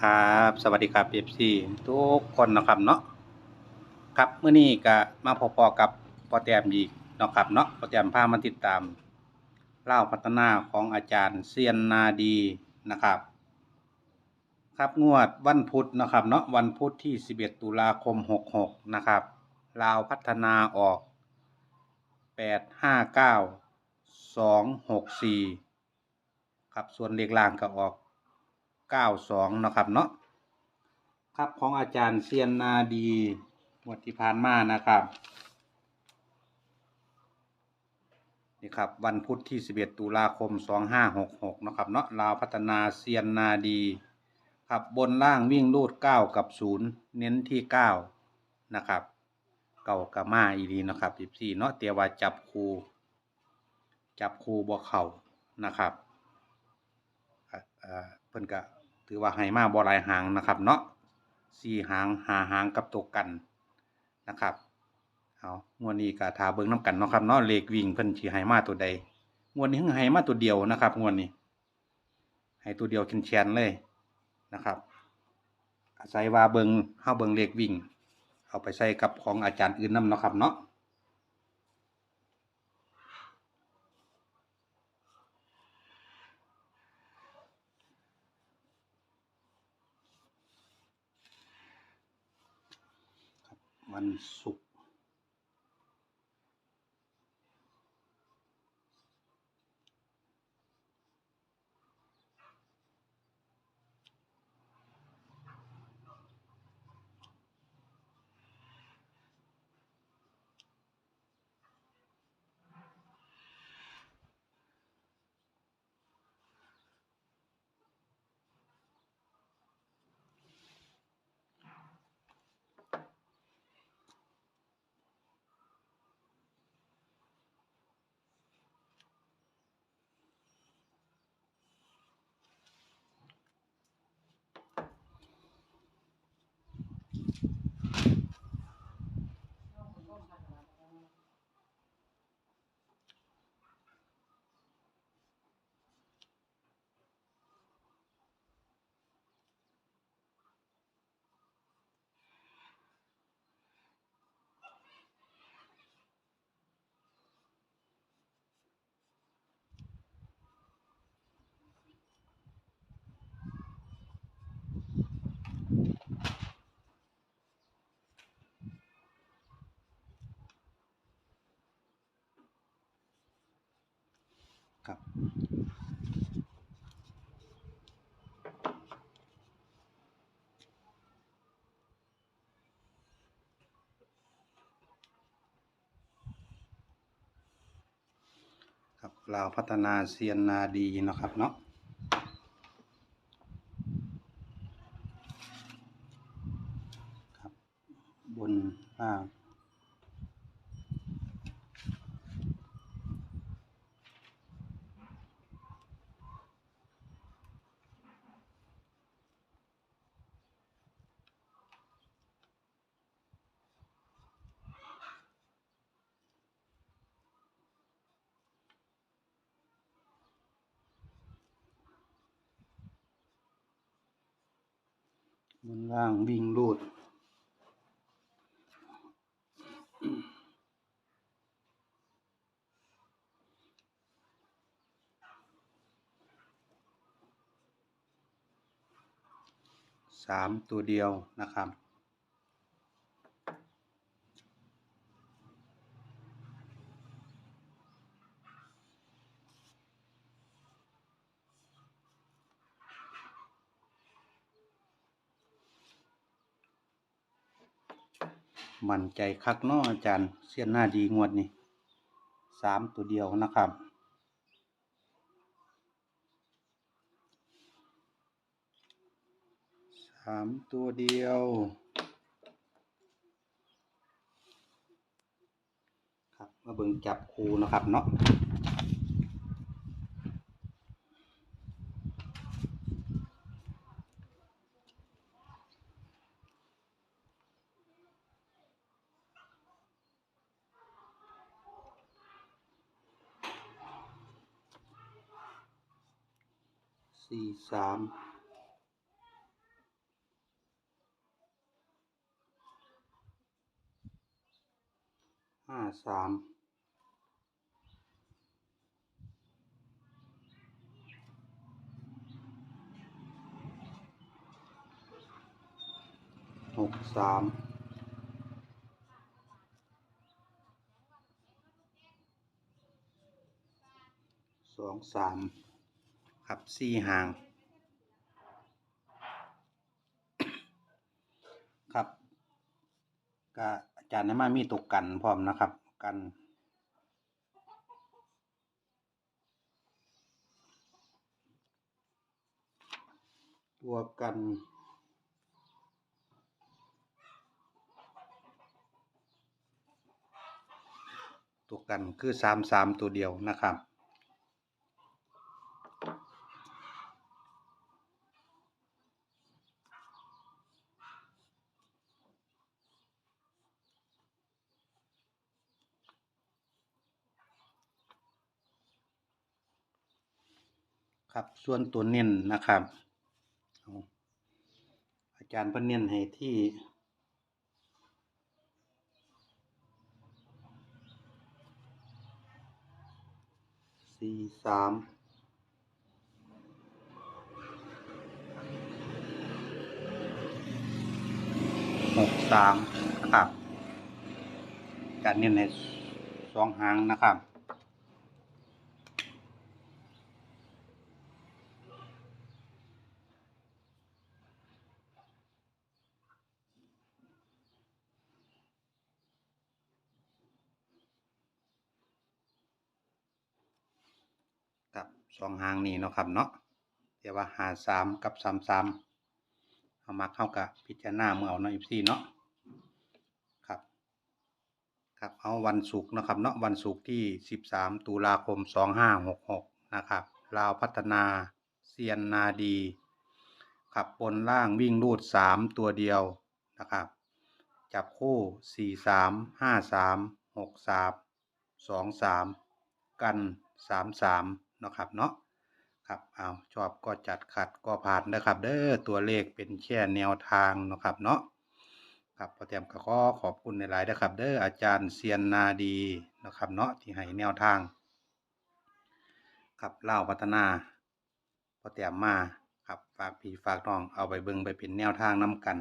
ครับสวัสดีครับ FC ทุกคนนะครับเนาะครับเมื่อนี้ก็มาพอๆกับปอแตมอีกนะครับเนาะปอแตมพามาติดตามเล่าพัฒนาของอาจารย์เซียนนาดีนะครับ ครับงวดวันพุธนะครับเนาะวันพุธที่ 11 ตุลาคม 66 นะครับลาวพัฒนาออก 859 264 ครับส่วนเลขล่างก็ออก 92นะครับเนาะครับของอาจารย์เซียนนาดีงวดที่ผ่านมานะครับนี่ครับวันพุธที่ 11 ตุลาคม 2566นะครับเนาะลาวพัฒนาเซียนนาดีครับบนล่างวิ่งรูด 9 กับ 0 เน้นที่ 9 นะครับ เก่ากับมาอีดีนะครับ14เนาะเตียว่าจับคูจับคูบ่เข่านะครับอ่อเพิ่นก็ ถือว่าให้มาบ่หลายหางนะครับ เนาะสี่หางหาหางกับตัวกันนะครับเอางวดนี้ก็ทาเบิ่งน้ำกันเนาะครับเนาะเลขวิ่งเพิ่นสิให้มาตัวใดงวดนี้เพิ่งให้มาตัวเดียวนะครับงวดนี้ให้ตัวเดียวแคนๆเลยนะครับ อาศัยว่าเบิ้งเฮาเบิ้งเลขวิ่ง เอาไปใส่กับของอาจารย์อื่นนํเนาะครับเนาะ ครั ครับ ครับลาวพัฒนาเซียนนาดีเนาะครับเนาะครับบนล่าง บนล่างวิ่งรูดสามตัวเดียวนะครับ มั่นใจคักเนาะอาจารย์เสียนหน้าดีงวดนี่สามตัวเดียวนะครับ สามตัวเดียว ครับมาเบิ่งจับคูนะครับเนาะ สี่สามห้าสามหกสามสองสาม ครับสี่หาง ครับก็อาจารย์ให้มามีตกกันพร้อมนะครับ กันตัวกันตัวกันคือสามสามตัวเดียวนะครับ ครับ ส่วนตัวเน้นนะครับ อาจารย์เพิ่นเน้นให้ที่สี่สามหกสามนะครับอารเน้นให้สองหางนะครับ กับ สองหางนี้เนาะครับเนาะแต่ว่าหาสามกับสามสามเอามาเข้ากับพิจารณาเมื่อเอาเนาะอีซี่เนาะครับ ครับเอาวันศุกร์นะครับเนาะวันศุกร์ที่สิบสามตุลาคมสองห้าหกหกนะครับลาวพัฒนาเซียนนาดีขับบนล่างวิ่งรูดสามตัวเดียวนะครับ จับคู่สี่สามห้าสามหกสามสองสามกันสามสาม นะครับเนาะครับเอาชอบก็จัดขัดก็ผ่านนะครับ เด้อตัวเลขเป็นแค่แนวทางนะครับเนาะครับพอเตรียมก็ขอขอบคุณในหลายนะครับ เด้ออาจารย์เซียนนาดีนะครับเนาะที่ให้แนวทาง ครับเล่าพัฒนาพอเตรียมมาครับฝากพี่ฝากน้องเอาไปเบิ่งไปเป็นแนวทางนํกัน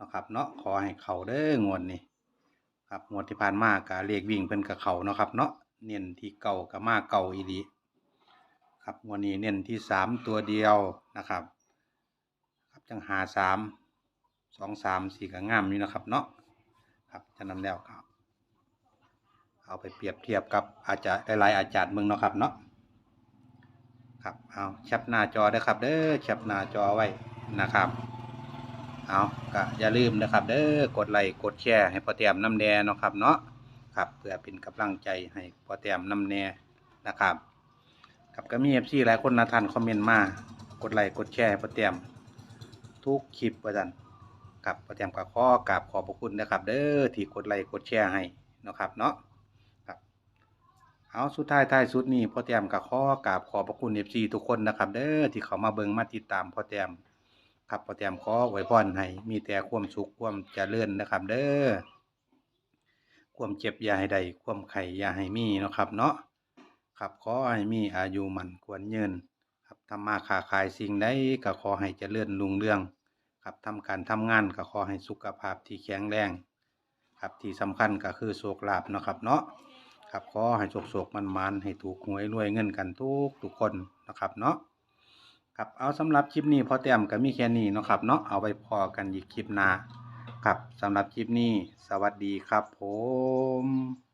นะครับเนาะขอให้เขาเด้องวดนี้ครับงวดที่ผ่านมาก็เลขวิ่งเพิ่นกับเขานะครับเนาะเน้นที่เก่ากับมาเก่าอีหลี ครับงวดนี้เน้นที่สามตัวเดียวนะครับ ครับจังหาสามสองสามสี่ก็งามอยู่นะครับเนาะครับฉะนั้นแล้วครับ เอาไปเปรียบเทียบกับอาจารย์หลายอาจารย์เมืองเนาะครับเนาะครับเอาแคปหน้าจอได้ครับเด้อแคปหน้าจอไว้นะครับเอาก็อย่าลืมนะครับ เด้อกดไลค์กดแชร์ให้พ่อแต้มน้ำแน่เนาะครับเนาะครับเพื่อเป็นกำลังใจให้พ่อแต้มน้ำแน่นะครับ ครับก็มีเอฟซีหลายคนนะท่านคอมเมนต์มากดไลค์กดแชร์ให้พ่อแต้มทุกคลิปว่าจันครับพ่อแต้มก็ขอกราบขอบพระคุณนะครับ เด้อที่กดไลค์กดแชร์ให้นะครับเนาะครับเอาสุดท้ายท้ายสุดนี้พ่อแต้มก็ขอกราบขอบพระคุณเอฟซีทุกคนนะครับ เด้อที่เขามาเบิ่งมาติดตามพ่อแต้มครับพอเตรียมขอไว้พรให้มีแต่ความสุขความเจริญนะครับ เด้อความเจ็บยาให้ใดความไข่ยาให้มีนะครับเนาะ ครับขอให้มีอายุมันควรยืนครับทำมาค้าขายสิ่งใดก็ขอให้เจริญรุ่งเรือง ครับทำการทำงานก็ขอให้สุขภาพที่แข็งแรง ครับที่สำคัญก็คือโชคลาภนะครับเนาะครับขอให้โชคโชคมันมันให้ถูกหวยรวยเงินกันทุกทุกคนนะครับเนาะครับเอาสำหรับคลิปนี้พอแต้มก็มีแค่นี้นะครับเนาะเอาไว้พอกันอีกคลิปหน้าครับสำหรับคลิปนี้ สวัสดีครับผม